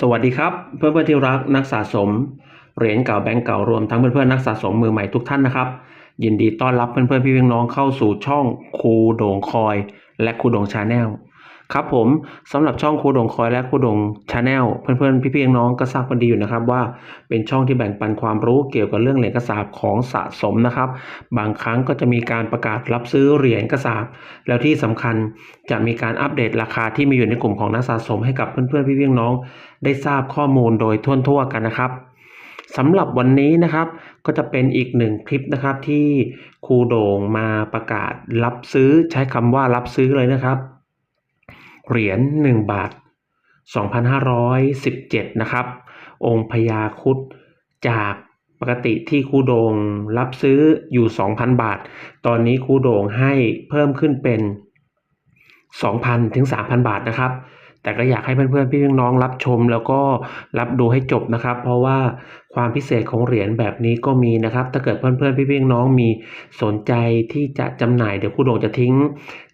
สวัสดีครับ เพื่อนเพื่อนๆที่รักนักสะสมเหรียญเก่าแบงก์เก่ารวมทั้งเพื่อนเพื่อนๆนักสะสมมือใหม่ทุกท่านนะครับ ยินดีต้อนรับเพื่อนเพื่อนพี่พี่น้องเข้าสู่ช่องครูโด่งคอย และครูโด่งชาแนล ครับผมสำหรับช่องครูดงคอยและครูดงชาแนลเพื่อนเพื่อนๆพี่พี่น้องก็ทราบกันดีอยู่นะครับว่าเป็นช่องที่แบ่งปันความรู้เกี่ยวกับเรื่องเหรียญกระสาบของสะสมนะครับ บางครั้งก็จะมีการประกาศรับซื้อเหรียญกระสาบแล้วที่สำคัญจะมีการอัปเดตราคาที่มีอยู่ในกลุ่มของนักสะสมให้กับเพื่อนๆ พี่ๆน้องๆได้ทราบข้อมูลโดยทั่วๆกันนะครับสำหรับวันนี้นะครับก็จะเป็นอีกหนึ่งคลิปนะครับที่ครูโด่งมาประกาศรับซื้อใช้คำว่ารับซื้อเลยนะครับ เหรียญ1บาท 2517 นะครับ องค์พญาคุดจากปกติที่คูโดงรับซื้ออยู่ 2,000 บาท ตอนนี้คูโด่งให้เพิ่มขึ้นเป็น 2,000 ถึง 3,000 บาทนะครับ แต่ก็อยากให้เพื่อนๆพี่น้องรับชมแล้วก็รับดูให้จบนะครับ เพราะว่าความพิเศษของเหรียญแบบนี้ก็มีนะครับ ถ้าเกิดเพื่อนๆพี่น้องมีสนใจที่จะจำหน่ายเดี๋ยวครูโด่งจะทิ้ง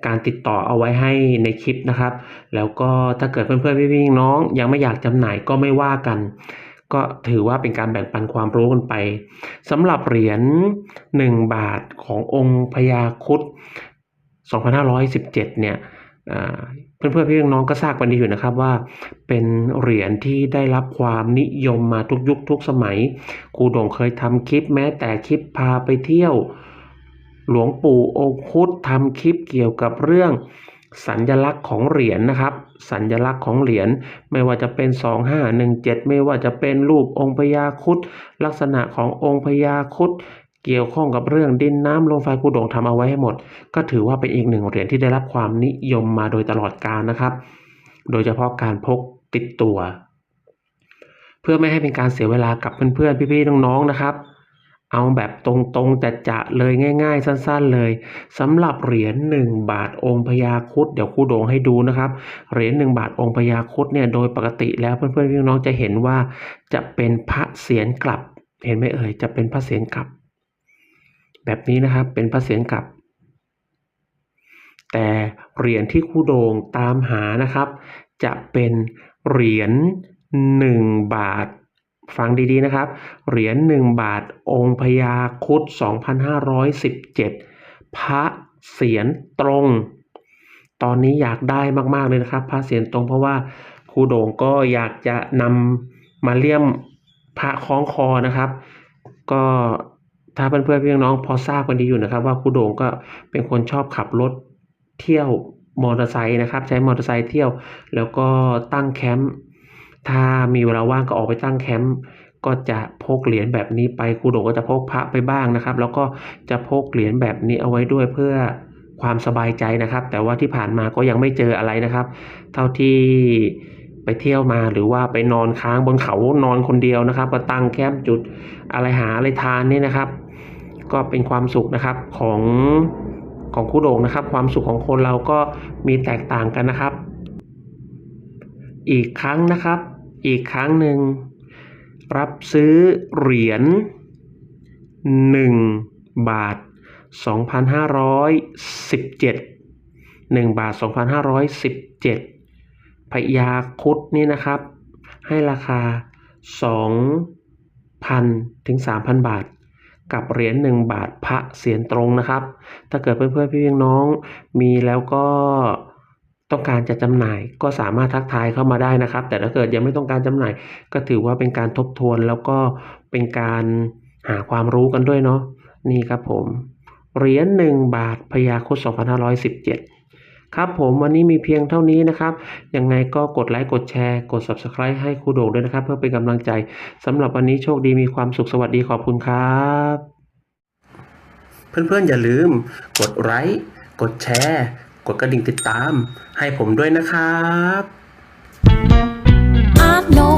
การติดต่อเอาไว้ให้ในคลิปนะครับ แล้วก็ถ้าเกิดเพื่อนๆพี่ๆน้องยังไม่อยากจำหน่ายก็ไม่ว่ากันก็ถือว่าเป็นการแบ่งปันความรู้กันไปสำหรับเหรียญ 1 บาทขององค์พญาคุด 2517 เนี่ย เพื่อนๆพี่น้องก็ทราบกันดีอยู่นะครับว่าเป็นเหรียญที่ได้รับความนิยมมาทุกยุคทุกสมัยครูดงเคยทำคลิปแม้แต่คลิปพาไปเที่ยว หลวงปู่องคุดทำคลิปเกี่ยวกับเรื่องสัญลักษณ์ของเหรียญนะครับ สัญลักษณ์ของเหรียญไม่ว่าจะเป็น 2517 ไม่ว่าจะเป็นรูปองค์พญาคุดลักษณะขององค์พญาคุด เกี่ยวข้องกับเรื่องดินน้ำลมไฟครูโด่งทำเอาไว้ให้หมด ก็ถือว่าเป็นอีกหนึ่งเหรียญที่ได้รับความนิยมมาโดยตลอดกาลนะครับ โดยเฉพาะการพกติดตัว เพื่อไม่ให้เป็นการเสียเวลากับเพื่อนๆ พี่ๆ น้องๆ นะครับ เอาแบบตรงๆแต่จะเลยง่าย ๆ สั้น ๆ เลยสำหรับเหรียญ1บาทองค์พญาคุดเดี๋ยวครูโด่งให้ดูนะครับ เหรียญ1บาทองค์พญาคุดเนี่ยโดยปกติแล้วเพื่อนๆ พี่น้องจะเห็นว่าจะเป็นพระเศียรกลับ เห็นไหมเอ่ยจะเป็นพระเศียรกลับ แบบนี้นะครับเป็นพระเศียรกลับ แต่เหรียญที่ครูโด่งตามหานะครับ จะเป็นเหรียญ1บาท ฟังดีๆนะครับ เหรียญ1บาทองค์พญาคุด 2517 พระเศียรตรง ตอนนี้อยากได้มากๆเลยนะครับ พระเศียรตรงเพราะว่าครูโด่งก็อยากจะนำมาเลี่ยมพระคล้องคอนะครับ ก็ ถ้าเพื่อนๆพี่น้องพอทราบกันดีอยู่นะครับ ว่าครูโด่งก็เป็นคนชอบขับรถเที่ยวมอเตอร์ไซค์นะครับ ใช้มอเตอร์ไซค์เที่ยว แล้วก็ตั้งแคมป์ถ้ามีเวลาว่างก็ออกไปตั้งแคมป์ก็จะพกเหรียญแบบนี้ไปครูโด่งก็จะพกพระไปบ้างนะครับ แล้วก็จะพกเหรียญแบบนี้เอาไว้ด้วยเพื่อความสบายใจนะครับ แต่ว่าที่ผ่านมาก็ยังไม่เจออะไรนะครับ เท่าที่ ไปเที่ยวมาหรือว่าไปนอนค้างบนเขานอนคนเดียวนะครับ ก็ตั้งแคมป์จุดอะไรหาอะไรทานนี่นะครับ ก็เป็นความสุขนะครับของของครูโด่งนะครับ ความสุขของคนเราก็มีแตกต่างกันนะครับ อีกครั้งนะครับ อีกครั้งหนึ่งรับซื้อเหรียญ1 บาท 2517 1 บาท 2517 พญาคุดนี่นะครับ ให้ราคา 2,000 ถึง 3,000 บาท กับเหรียญ1บาทพระเสียรตรงนะครับ ถ้าเกิดเพื่อนๆพี่พี่น้องมีแล้วก็ต้องการจะจำหน่ายก็สามารถทักทายเข้ามาได้นะครับ แต่ถ้าเกิดยังไม่ต้องการจำหน่าย ก็ถือว่าเป็นการทบทวนแล้วก็เป็นการหาความรู้กันด้วยเนาะนี่ครับผมเหรียญ1บาทพญาครุฑ2517 ครับผมวันนี้มีเพียงเท่านี้นะครับยังไงก็กดไลค์กดแชร์กด Subscribe ให้ครูโด่งด้วยนะครับ เพื่อเป็นกำลังใจสำหรับวันนี้โชคดีมีความสุขสวัสดีขอบคุณครับ เพื่อนๆอย่าลืม กดไลค์กดแชร์ กดกระดิ่งติดตาม ให้ผมด้วยนะครับ I know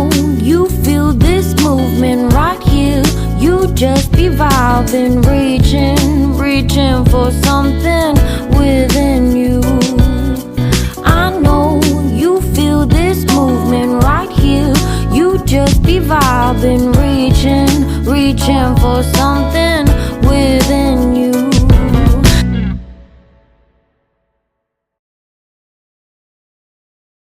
you feel this movement been reaching, reaching for something within you. believe I've been reaching, reaching for something within you.